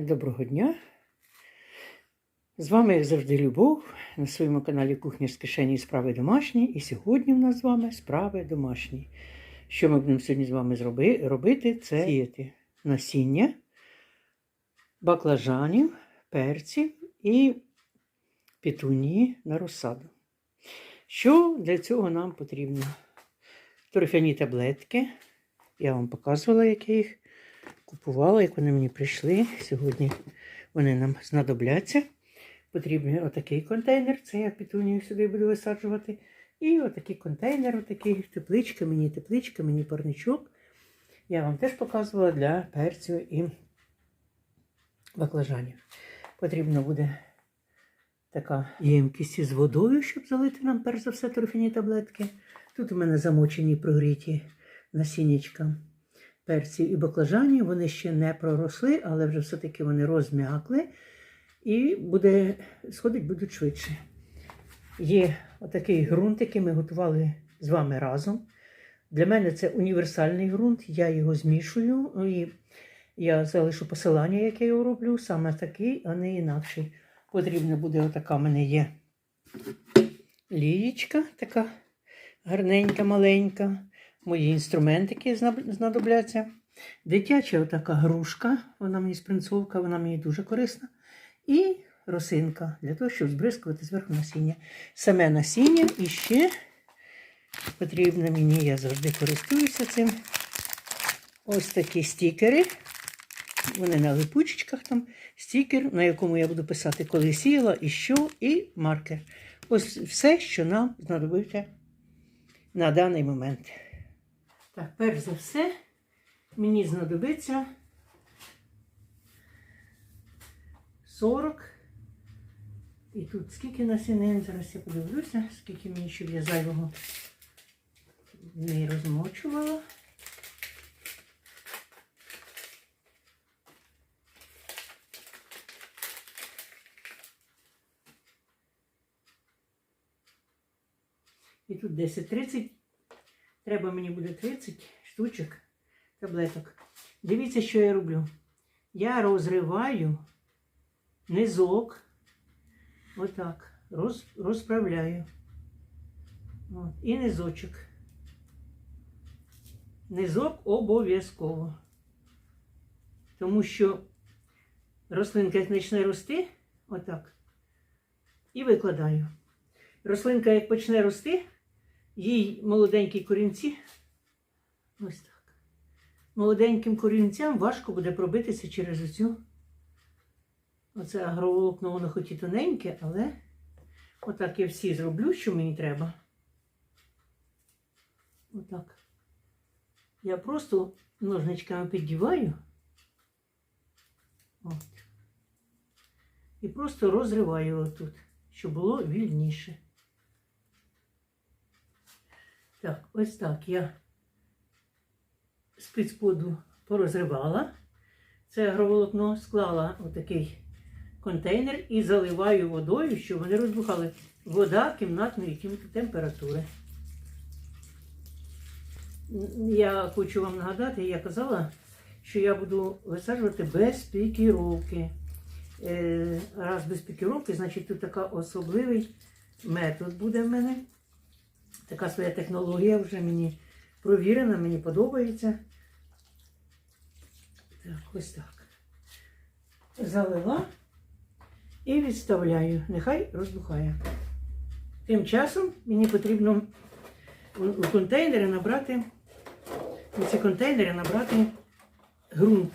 Доброго дня. З вами, як завжди, Любов на своєму каналі Кухня з кишені і справи домашні. І сьогодні в нас з вами справи домашні. Що ми будемо сьогодні з вами робити? Це сіяти насіння баклажанів, перців і петунії на розсаду. Що для цього нам потрібно? Торфяні таблетки. Я вам показувала, як я їх купувала, як вони мені прийшли. Сьогодні вони нам знадобляться. Потрібен отакий контейнер, це я петунію сюди буду висаджувати. І отакий контейнер, отакий тепличка, мені тепличка, мені парничок. Я вам теж показувала для перцю і баклажанів. Потрібно буде така ємкість із водою, щоб залити нам перш за все торфяні таблетки. Тут у мене замочені прогріті насіннячка перців і баклажанів. Вони ще не проросли, але вже все-таки вони розм'якли і буде, сходить будуть швидше. Є отакий ґрунт, який ми готували з вами разом. Для мене це універсальний ґрунт, я його змішую і я залишу посилання, як я його роблю, саме такий, а не інакший. Потрібна буде отака в мене є лієчка, така гарненька, маленька. Мої інструментики знадобляться. Дитяча отака грушка, вона мені спринцовка, вона мені дуже корисна. І росинка для того, щоб збризкувати зверху насіння. Саме насіння і ще потрібно мені, я завжди користуюся цим. Ось такі стікери. Вони на липучечках там. Стікер, на якому я буду писати, коли сіяла, і що, і маркер. Ось все, що нам знадобиться на даний момент. Так, перш за все, мені знадобиться 40. І тут скільки насінин, зараз я подивлюся, скільки мені щоб я зайвого не розмочувала. І тут 10-30. Треба мені буде 30 штучок таблеток. Дивіться, що я роблю. Я розриваю низок. Отак. Роз, розправляю. От. І низочок. Низок обов'язково. Тому що рослинка як почне рости, отак. І викладаю. Рослинка, як почне рости, їй молоденькі корінці. Ось так. Молоденьким корінцям важко буде пробитися через оцю. Оце агроволокно, воно хоч і тоненьке, але отак я всі зроблю, що мені треба. Отак. Я просто ножничками піддіваю. От. І просто розриваю отут, щоб було вільніше. Так, ось так я спецподу порозривала. Це агроволокно склала у такий контейнер і заливаю водою, щоб вони розбухали. Вода кімнатної температури. Я хочу вам нагадати, я казала, що я буду висаджувати без пікіровки. Е, Раз без пікіровки, значить тут така особливий метод буде в мене. Така своя технологія вже мені провірена, мені подобається. Так, ось так. Залила і відставляю. Нехай розбухає. Тим часом мені потрібно у контейнери набрати, у ці контейнери набрати ґрунт.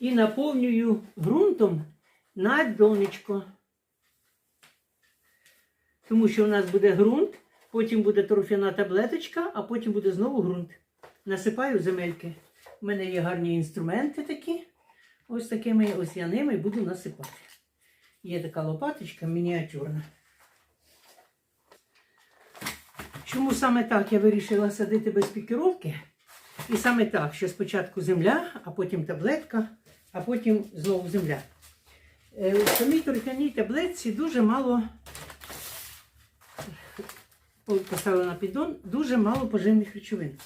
І наповнюю ґрунтом на донечко. Тому що у нас буде ґрунт, потім буде торфяна таблеточка, а потім буде знову ґрунт. Насипаю земельки. У мене є гарні інструменти такі. Ось такими ось я ними буду насипати. Є така лопаточка мініатюрна. Чому саме так я вирішила садити без пікіровки? І саме так, що спочатку земля, а потім таблетка, а потім знову земля. Е, У самій торфяній таблетці дуже мало поставила на піддон, дуже мало поживних речовин.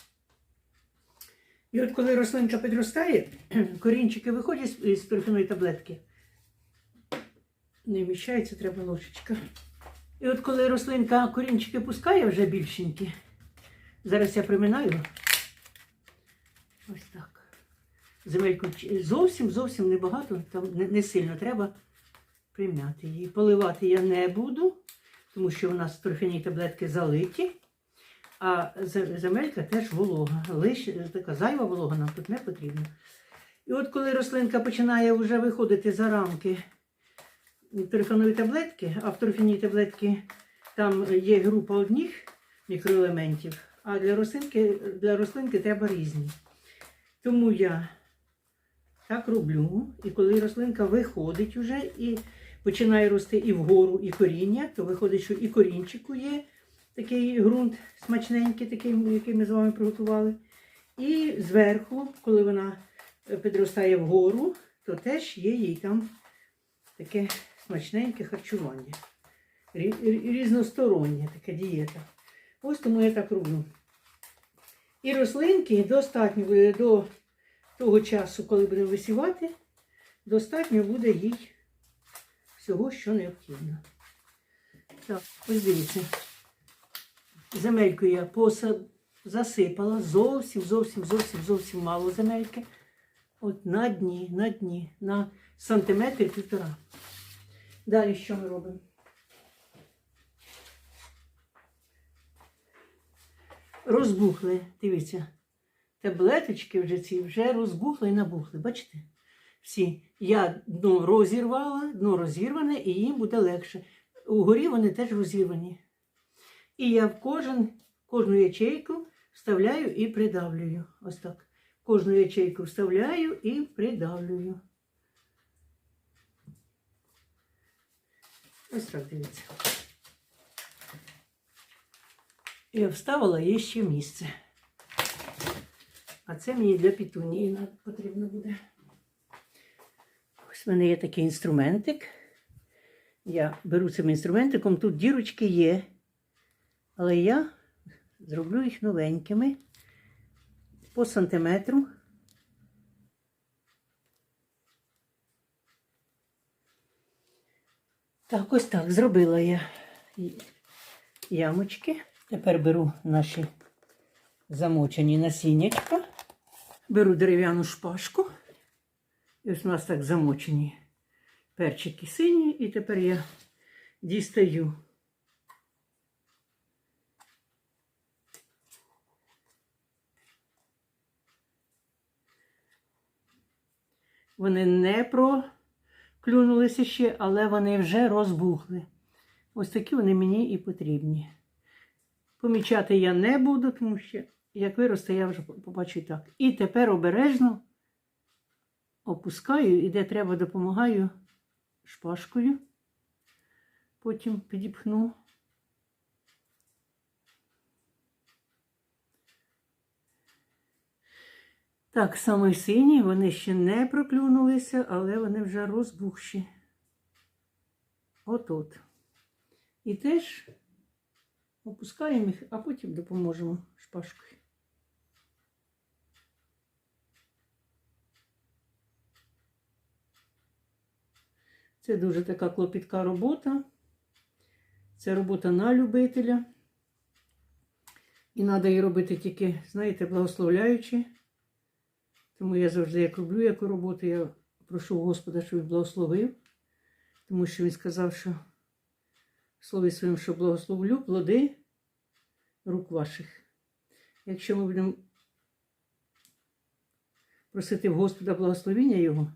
І от коли рослинка підростає, корінчики виходять з- із торфяної таблетки. Не вміщається, треба ложечка. І от коли рослинка корінчики пускає вже більшенькі, зараз я приминаю. Ось так. Земельку зовсім зовсім небагато, там не, не сильно треба прим'яти її. Поливати я не буду, тому що у нас торфяні таблетки залиті, а земелька теж волога. Лише така зайва волога нам тут не потрібна. І от коли рослинка починає вже виходити за рамки торфяної таблетки, а в торфяній таблетці там є група одних мікроелементів, а для рослинки, для рослинки треба різні. Тому я так роблю. І коли рослинка виходить уже і починає рости і вгору, і коріння, то виходить, що і корінчику є такий ґрунт смачненький, такий, який ми з вами приготували. І зверху, коли вона е, підростає вгору, то теж є їй там таке смачненьке харчування. Рі- рі- така дієта. Ось тому я так роблю. І рослинки достатньо е, до того часу, коли будемо висівати, достатньо буде їй всього, що необхідно. Так, ось дивіться. Земельку я поса... засипала зовсім, зовсім, зовсім, зовсім мало земельки. От на дні, на дні, на сантиметр півтора. Далі що ми робимо? Розбухли, дивіться. Таблеточки вже ці вже розбухли і набухли. Бачите? Всі. Я дно розірвала, дно розірване, і їм буде легше. Угорі вони теж розірвані. І я в кожен, кожну ячейку вставляю і придавлюю. Ось так. Кожну ячейку вставляю і придавлюю. Ось так дивіться. Я вставила є ще місце. А це мені для пітунії потрібно буде. В мене є такий інструментик. Я беру цим інструментиком, тут дірочки є, але я зроблю їх новенькими по сантиметру. Так, ось так зробила я ямочки. Тепер беру наші замочені насіннячка. Беру дерев'яну шпажку. Ось у нас так замочені перчики сині. І тепер я дістаю. Вони не проклюнулися ще, але вони вже розбухли. Ось такі вони мені і потрібні. Помічати я не буду, тому що як виросте, я вже побачу так. І тепер обережно опускаю і де треба допомагаю шпажкою. Потім підіпхну. Так, саме сині, вони ще не проклюнулися, але вони вже розбухші. От-от. І теж опускаємо їх, а потім допоможемо шпажкою. Це дуже така клопітка робота. Це робота на любителя. І треба її робити тільки, знаєте, благословляючи. Тому я завжди як роблю яку роботу, я прошу Господа, щоб він благословив. Тому що він сказав, що в слові своїм, що благословлю плоди рук ваших. Якщо ми будемо просити Господа благословіння Його,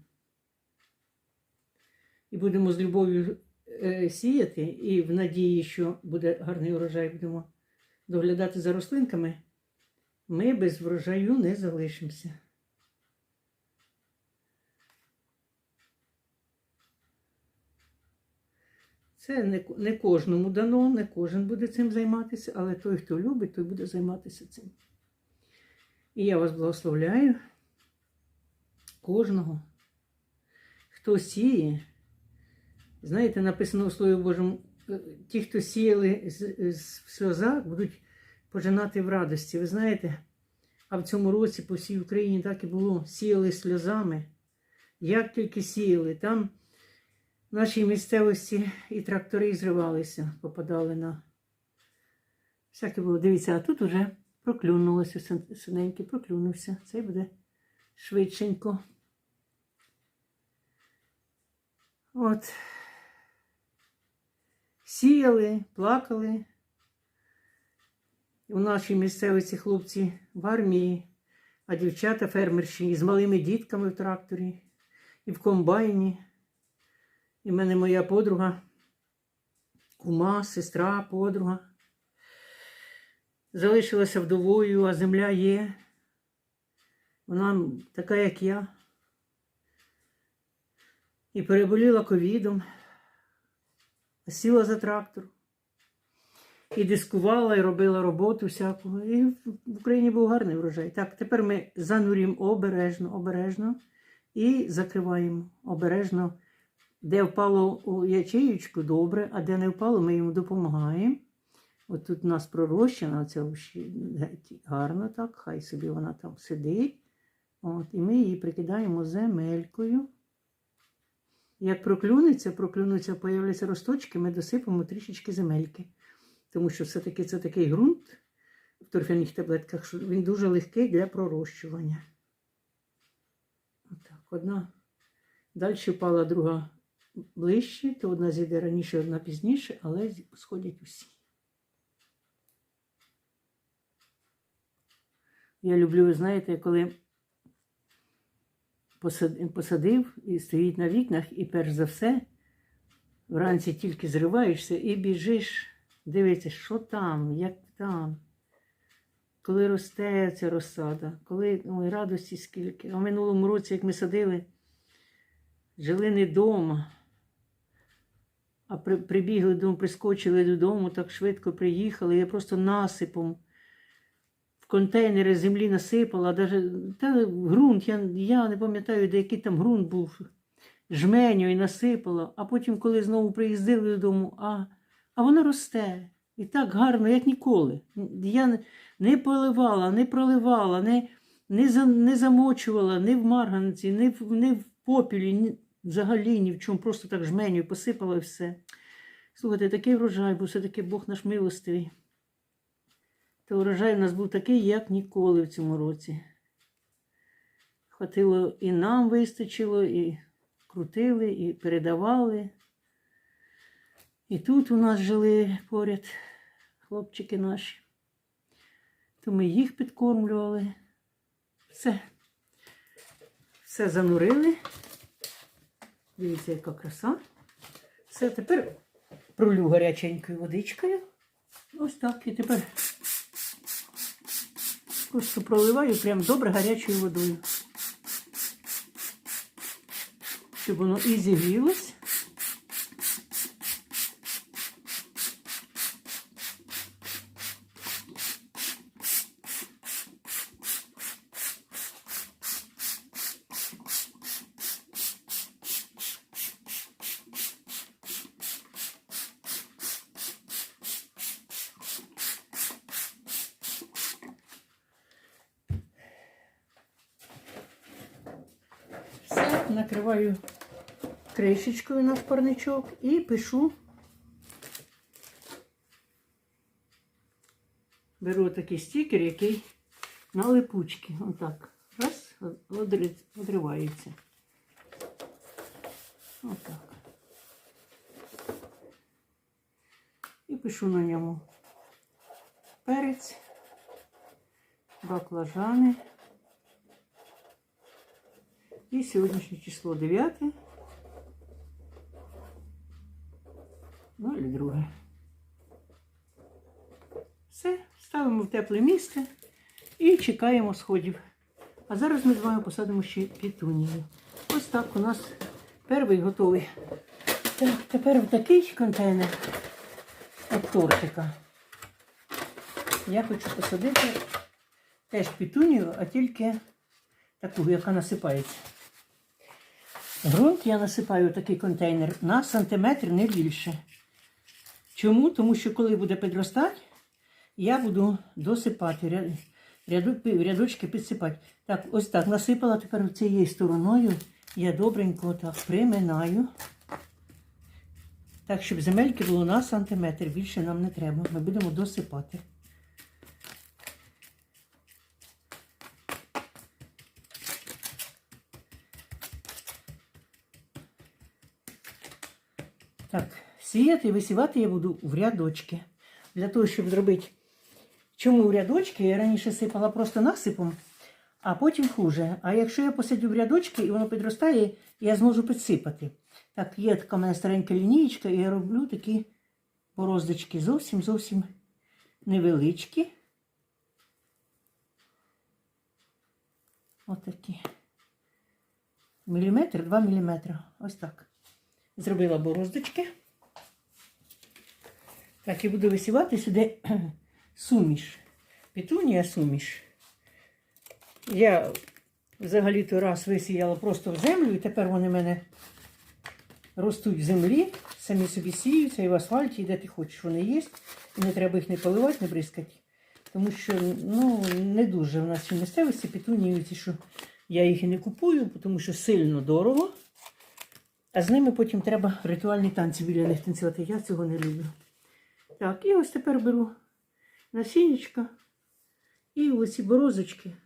і будемо з любов'ю е, сіяти, і в надії, що буде гарний урожай, будемо доглядати за рослинками, ми без врожаю не залишимося. Це не, не кожному дано, не кожен буде цим займатися, але той, хто любить, той буде займатися цим. І я вас благословляю кожного, хто сіє. Знаєте, написано у Слові Божому, е, ті, хто сіяли в сльозах, будуть пожинати в радості. Ви знаєте, А в цьому році по всій Україні так і було. Сіяли сльозами. Як тільки сіяли, там в нашій місцевості і трактори зривалися, попадали на. Всяке було. Дивіться, а тут уже проклюнулося, син- синенький проклюнувся. Цей буде швидшенько. От. Сіяли, плакали. У нашій місцевості хлопці в армії, а дівчата фермерші із малими дітками в тракторі і в комбайні. І в мене моя подруга, кума, сестра, подруга. Залишилася вдовою, а земля є. Вона така, як я. І переболіла ковідом, сіла за трактор. І дискувала, і робила роботу всяку. І в Україні був гарний врожай. Так, тепер ми занурюємо обережно, обережно і закриваємо обережно. Де впало у ячеючку, добре, а де не впало, ми йому допомагаємо. От тут у нас пророщена геть гарно так, хай собі вона там сидить. От, і ми її прикидаємо земелькою. Як проклюнеться, проклюнуться, появляться росточки, ми досипемо трішечки земельки. Тому що все-таки це такий ґрунт в торфяних таблетках, що він дуже легкий для пророщування. Отак, одна. Далі впала друга ближче, то одна зійде раніше, одна пізніше, але сходять усі. Я люблю, ви знаєте, коли посадив і стоїть на вікнах, і перш за все, вранці тільки зриваєшся і біжиш, дивишся, що там, як там. Коли росте ця розсада, коли ой, радості скільки. А в минулому році, як ми садили, жили не вдома, а при, прибігли додому, прискочили додому, так швидко приїхали. Я просто насипом контейнери землі насипала, даже, та ґрунт, я, я не пам'ятаю, де який там ґрунт був, жменю і насипала, а потім, коли знову приїздили додому, а, а воно росте. І так гарно, як ніколи. Я не- не поливала, не проливала, не, не, за, не замочувала ні в марганці, ні в, ні в попілі, ні, взагалі ні в чому, просто так жменю посипала і все. Слухайте, такий врожай, бо все-таки Бог наш милостивий. Та урожай у нас був такий, як ніколи в цьому році. Хватило і нам вистачило, і крутили, і передавали. І тут у нас жили поряд хлопчики наші. То ми їх підкормлювали. Все. Все занурили. Дивіться, яка краса. Все, тепер пролю гаряченькою водичкою. Ось так. І тепер просто проливаю прям добре гарячою водою. Щоб воно і зігрілось. Все, накриваю кришечкою на парничок і пишу. Беру такий стікер, який на липучки. Отак. Раз, одри- одривається. Отак. І пишу на ньому перець, баклажани. І сьогоднішнє число 9. Ну, і друге. Все, ставимо в тепле місце і чекаємо сходів. А зараз ми з вами посадимо ще пітунію. Ось так у нас перший готовий. Так, тепер в такий контейнер от тортика. Я хочу посадити теж пітунію, а тільки таку, яка насипається. Грунт я насипаю в такий контейнер на сантиметр не більше. Чому? Тому що коли буде підростати, я буду досипати. ряду, рядочки підсипати. Так, ось так насипала тепер цією стороною. Я добренько так приминаю. Так, щоб земельки було на сантиметр. Більше нам не треба. Ми будемо досипати. Так, сіяти висівати я буду в рядочки. Для того, щоб зробити. Чому в рядочки? Я раніше сипала просто насипом, а потім хуже. А якщо я посадю в рядочки і воно підростає, я зможу підсипати. Так, є така в мене старенька лінієчка, і я роблю такі бороздочки зовсім зовсім невеличкі. Отакі. Міліметр, два міліметри. Ось так. Зробила бороздочки. Так, і буду висівати сюди суміш. Петунія суміш. Я взагалі-то раз висіяла просто в землю, і тепер вони в мене ростуть в землі, самі собі сіються і в асфальті, і де ти хочеш, вони є. І не треба їх не поливати, не бризкати. Тому що ну, не дуже в нас в місцевості петунії, що я їх і не купую, тому що сильно дорого. А з ними потім треба ритуальні танці біля них танцювати. Я цього не люблю. Так, і ось тепер беру насіннячка і оці борозочки.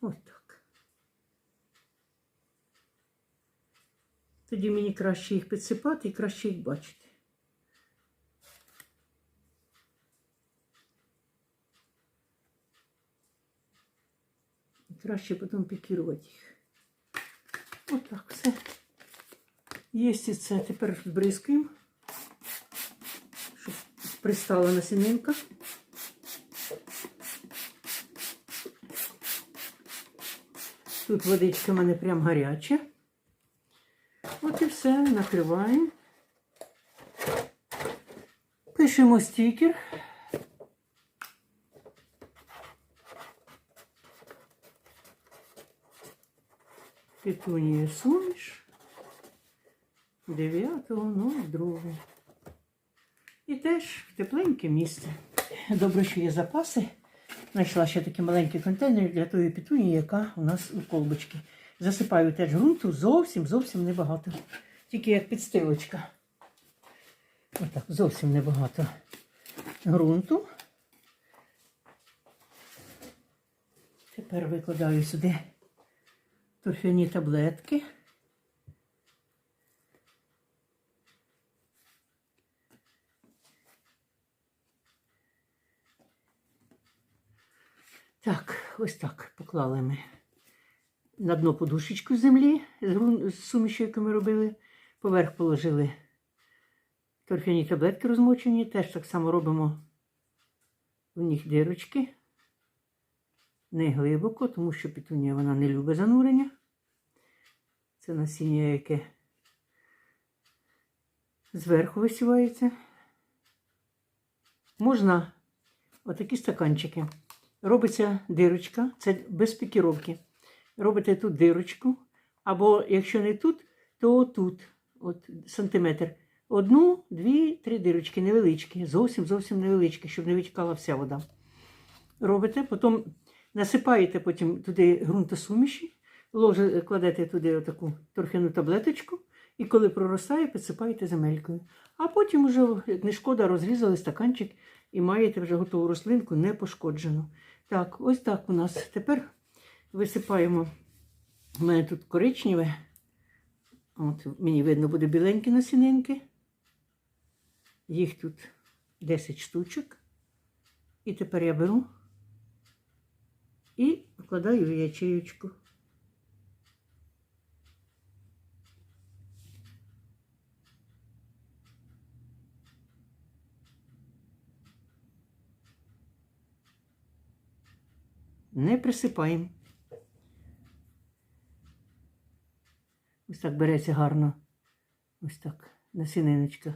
Ось так. Тоді мені краще їх підсипати і краще їх бачити. Краще потім пікірувати їх. Отак все. Є це. Тепер збризкуємо, щоб пристала насінинка. Тут водичка в мене прям гаряча. От і все, накриваємо. Пишемо стікер. Петунія суміш 9.02. І теж тепленьке місце. Добре, що є запаси. Знайшла ще такий маленький контейнер для тої петунії, яка у нас у колбочці. Засипаю теж ґрунту зовсім зовсім небагато. Тільки як підстилочка. Отак, зовсім небагато ґрунту. Тепер викладаю сюди торфяні таблетки. Так, ось так поклали ми на дно подушечку землі з сумішю, яку ми робили. Поверх положили торфяні таблетки розмочені. Теж так само робимо в них дирочки. Не глибоко, тому що петунія вона не любить занурення. Це насіння, яке зверху висівається. Можна отакі стаканчики. Робиться дирочка, це без пікіровки. Робите тут дирочку, або якщо не тут, то тут, от сантиметр. Одну, дві, три дирочки невеличкі, зовсім зовсім невеличкі, щоб не витікала вся вода. Робите, потім насипаєте потім туди ґрунтосуміші, ложе, кладете туди отаку торфяну таблеточку, і коли проростає, підсипаєте земелькою. А потім вже, не шкода, розрізали стаканчик і маєте вже готову рослинку не пошкоджену. Так, ось так у нас. Тепер висипаємо. У мене тут коричневе. От, мені видно буде біленькі насінинки. Їх тут 10 штучок. І тепер я беру і вкладаю в ячеючку. Не присипаємо. Ось так береться гарно. Ось так насіниночка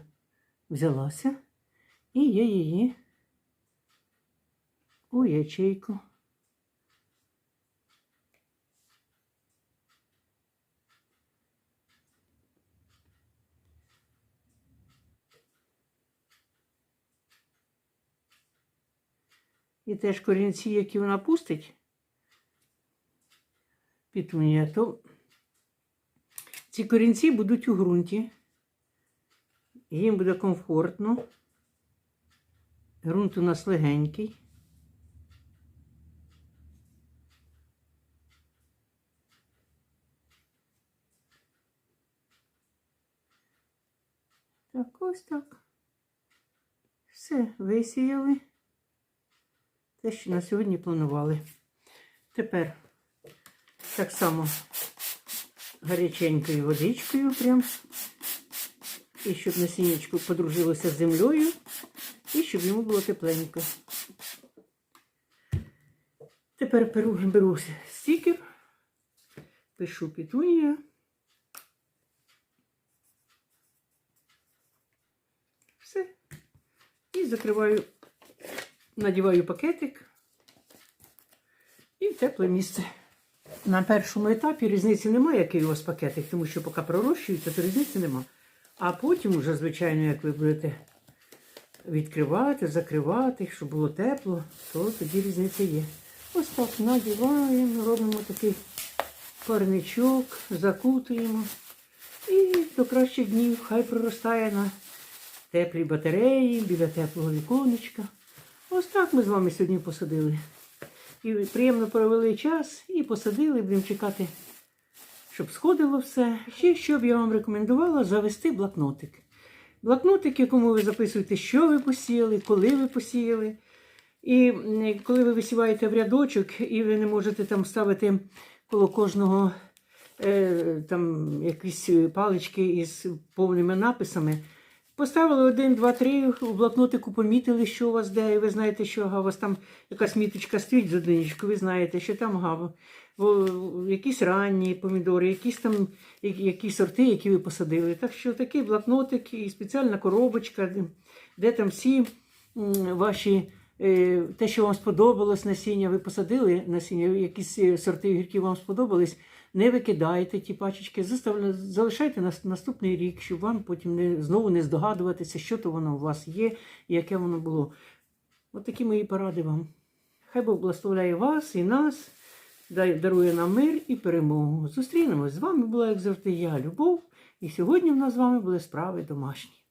взялася. І я її у ячейку. І теж корінці, які вона пустить, пітунія, то ці корінці будуть у ґрунті. Їм буде комфортно. Ґрунт у нас легенький. Так, ось так. Все, висіяли. Те, що на сьогодні планували. Тепер так само гаряченькою водичкою прям. І щоб насіннячко подружилося з землею, і щоб йому було тепленько. Тепер беру, беру стікер, пишу пітунія. Все. І закриваю, надіваю пакетик і в тепле місце. На першому етапі різниці немає, який у вас пакетик, тому що поки пророщується, то різниці нема. А потім, уже, звичайно, як ви будете відкривати, закривати, щоб було тепло, то тоді різниця є. Ось так надіваємо, робимо такий парничок, закутуємо. І до кращих днів хай проростає на теплій батареї, біля теплого віконечка. Ось так ми з вами сьогодні посадили. І приємно провели час і посадили, будемо чекати, щоб сходило все. Ще що б я вам рекомендувала завести блокнотик. Блокнотик, якому ви записуєте, що ви посіяли, коли ви посіяли. І коли ви висіваєте в рядочок, і ви не можете там ставити коло кожного е, там якісь палички із повними написами. Поставили один, два, три, у блокнотику помітили, що у вас де, і ви знаєте, що ага, у вас там якась міточка стоїть з одиничку, ви знаєте, що там ага, якісь ранні помідори, якісь там які сорти, які ви посадили. Так що такий блокнотик і спеціальна коробочка, де, там всі ваші. е, Те, що вам сподобалось насіння, ви посадили насіння, якісь е, сорти огірків вам сподобались, не викидайте ті пачечки, залишайте на наступний рік, щоб вам потім не, знову не здогадуватися, що то воно у вас є і яке воно було. От такі мої поради вам. Хай Бог благословляє вас і нас, дарує нам мир і перемогу. Зустрінемось. З вами була, як завжди, я, Любов. І сьогодні в нас з вами були справи домашні.